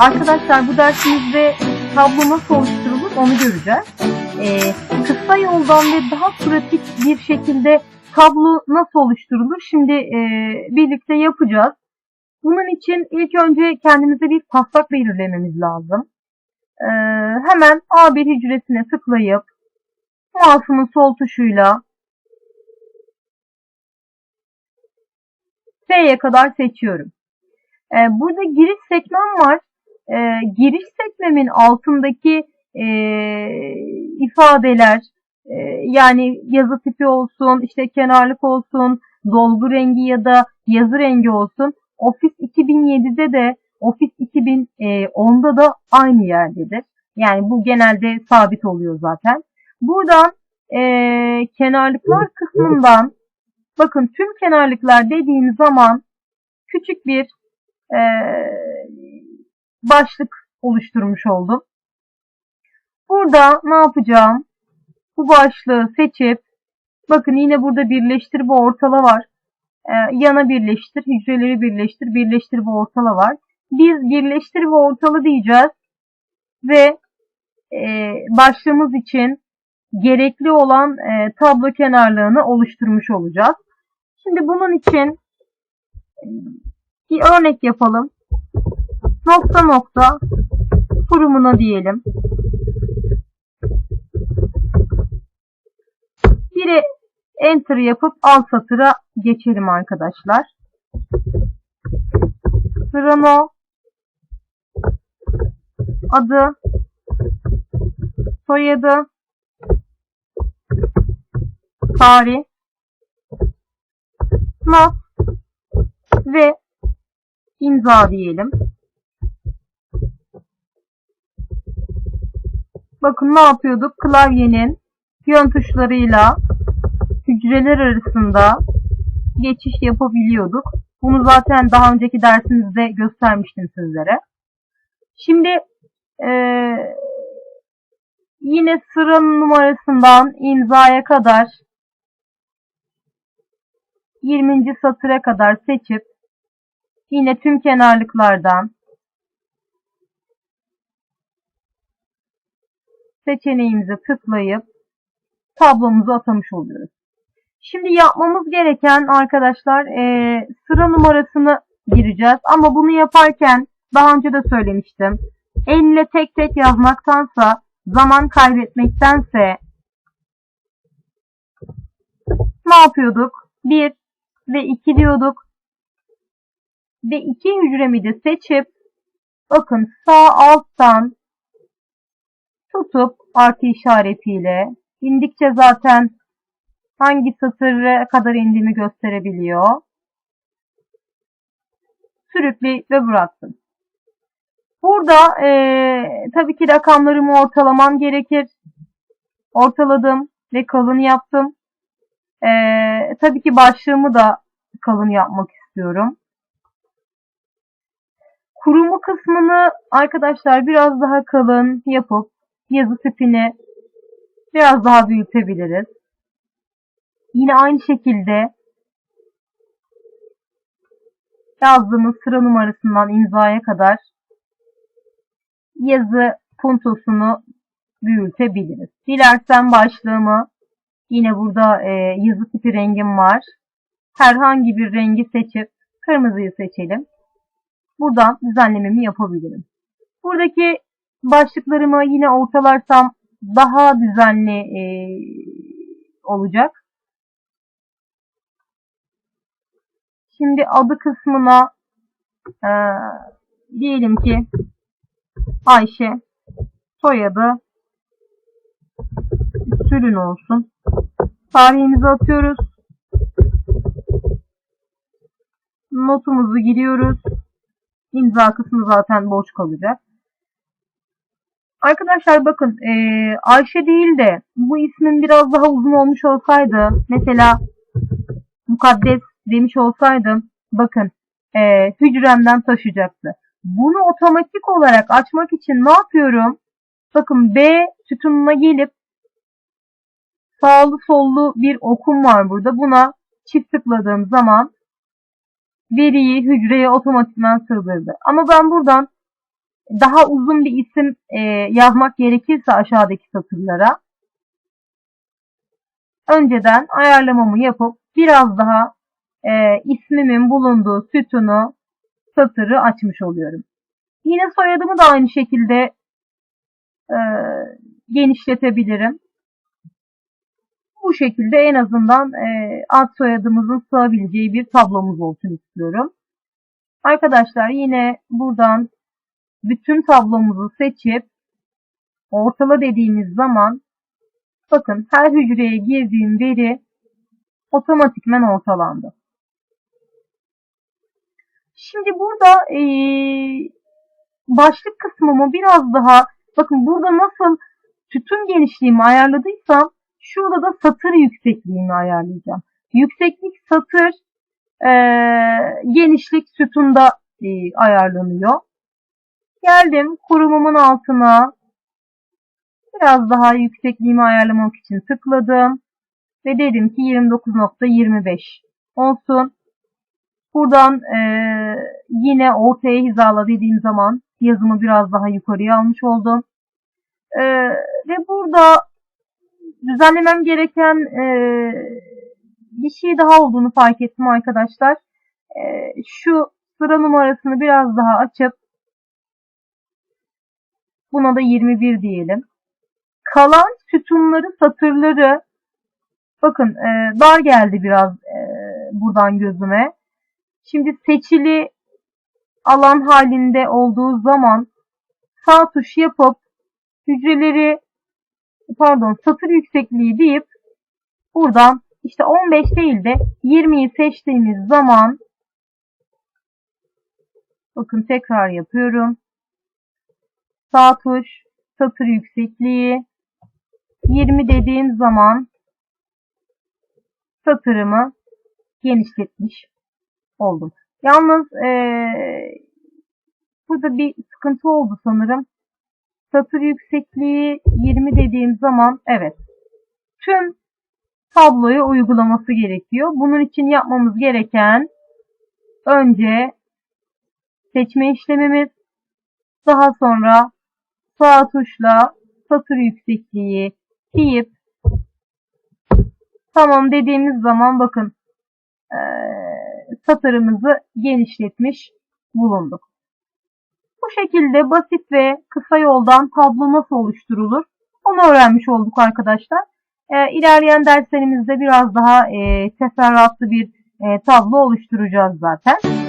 Arkadaşlar bu dersimizde tablo nasıl oluşturulur onu göreceğiz. Ee, kısa yoldan ve daha pratik bir şekilde tablo nasıl oluşturulur şimdi e, birlikte yapacağız. Bunun için ilk önce kendimize bir taslak belirlememiz lazım. Ee, hemen A1 hücresine tıklayıp mouse'umun sol tuşuyla S'ye kadar seçiyorum. Ee, burada giriş sekmem var. Ee, giriş sekmemin altındaki e, ifadeler e, yani yazı tipi olsun, işte kenarlık olsun, dolgu rengi ya da yazı rengi olsun. Office 2007'de de Office 2010'da da aynı yerdedir. Yani bu genelde sabit oluyor zaten. Buradan e, kenarlıklar kısmından bakın tüm kenarlıklar dediğim zaman küçük bir e, başlık oluşturmuş oldum. Burada ne yapacağım? Bu başlığı seçip bakın yine burada birleştir ve ortala var. E, yana birleştir, hücreleri birleştir, birleştir ve ortala var. Biz birleştir ve ortala diyeceğiz ve e, başlığımız için gerekli olan e, tablo kenarlığını oluşturmuş olacağız. Şimdi bunun için bir örnek yapalım. Nokta nokta kurumuna diyelim. Biri enter yapıp alt satıra geçelim arkadaşlar. Krono adı soyadı tarih not ve imza diyelim. Bakın ne yapıyorduk? Klavyenin yön tuşlarıyla hücreler arasında geçiş yapabiliyorduk. Bunu zaten daha önceki dersimizde göstermiştim sizlere. Şimdi ee, yine sıra numarasından imzaya kadar 20. satıra kadar seçip yine tüm kenarlıklardan seçeneğimize tıklayıp tablomuzu atamış oluyoruz. Şimdi yapmamız gereken arkadaşlar e, sıra numarasını gireceğiz. Ama bunu yaparken daha önce de söylemiştim. Elle tek tek yazmaktansa zaman kaybetmektense ne yapıyorduk? 1 ve 2 diyorduk. Ve 2 hücremi de seçip bakın sağ alttan tutup artı işaretiyle indikçe zaten hangi satıra kadar indiğimi gösterebiliyor. Sürükle ve bıraktım. Burada e, tabii ki rakamlarımı ortalamam gerekir. Ortaladım ve kalın yaptım. E, tabii ki başlığımı da kalın yapmak istiyorum. Kurumu kısmını arkadaşlar biraz daha kalın yapıp yazı tipini biraz daha büyütebiliriz. Yine aynı şekilde yazdığımız sıra numarasından imzaya kadar yazı puntosunu büyütebiliriz. Dilersen başlığımı yine burada e, yazı tipi rengim var. Herhangi bir rengi seçip kırmızıyı seçelim. Buradan düzenlememi yapabilirim. Buradaki başlıklarımı yine ortalarsam daha düzenli e, olacak. Şimdi adı kısmına e, diyelim ki Ayşe soyadı Sülün olsun. Tarihimizi atıyoruz. Notumuzu giriyoruz. İmza kısmı zaten boş kalacak. Arkadaşlar bakın e, Ayşe değil de bu ismin biraz daha uzun olmuş olsaydı mesela mukaddes demiş olsaydım bakın e, hücremden taşıyacaktı. Bunu otomatik olarak açmak için ne yapıyorum? Bakın B sütununa gelip sağlı sollu bir okum var burada. Buna çift tıkladığım zaman veriyi hücreye otomatikman sığdırdı. Ama ben buradan daha uzun bir isim e, yazmak gerekirse aşağıdaki satırlara önceden ayarlamamı yapıp biraz daha e, ismimin bulunduğu sütunu satırı açmış oluyorum. Yine soyadımı da aynı şekilde e, genişletebilirim. Bu şekilde en azından e, ad soyadımızın sığabileceği bir tablomuz olsun istiyorum. Arkadaşlar yine buradan bütün tablomuzu seçip ortala dediğimiz zaman bakın her hücreye girdiğim veri otomatikmen ortalandı. Şimdi burada e, başlık kısmımı biraz daha bakın burada nasıl sütun genişliğimi ayarladıysam şurada da satır yüksekliğini ayarlayacağım. Yükseklik satır e, genişlik sütunda e, ayarlanıyor. Geldim kurumumun altına biraz daha yüksekliğimi ayarlamak için tıkladım ve dedim ki 29.25 olsun. Buradan e, yine ortaya hizala dediğim zaman yazımı biraz daha yukarıya almış oldum. E, ve burada düzenlemem gereken e, bir şey daha olduğunu fark ettim arkadaşlar. E, şu sıra numarasını biraz daha açıp buna da 21 diyelim. Kalan sütunları, satırları bakın e, dar geldi biraz e, buradan gözüme. Şimdi seçili alan halinde olduğu zaman sağ tuş yapıp hücreleri pardon satır yüksekliği deyip buradan işte 15 değil de 20'yi seçtiğimiz zaman bakın tekrar yapıyorum. Sağ tuş satır yüksekliği 20 dediğim zaman satırımı genişletmiş oldum. Yalnız ee, burada bir sıkıntı oldu sanırım. Satır yüksekliği 20 dediğim zaman evet tüm tabloya uygulaması gerekiyor. Bunun için yapmamız gereken önce seçme işlemimiz daha sonra sağ tuşla satır yüksekliği deyip tamam dediğimiz zaman bakın e, satırımızı genişletmiş bulunduk. Bu şekilde basit ve kısa yoldan tablo nasıl oluşturulur onu öğrenmiş olduk arkadaşlar. E, ilerleyen derslerimizde biraz daha e, teferruatlı bir e, tablo oluşturacağız zaten.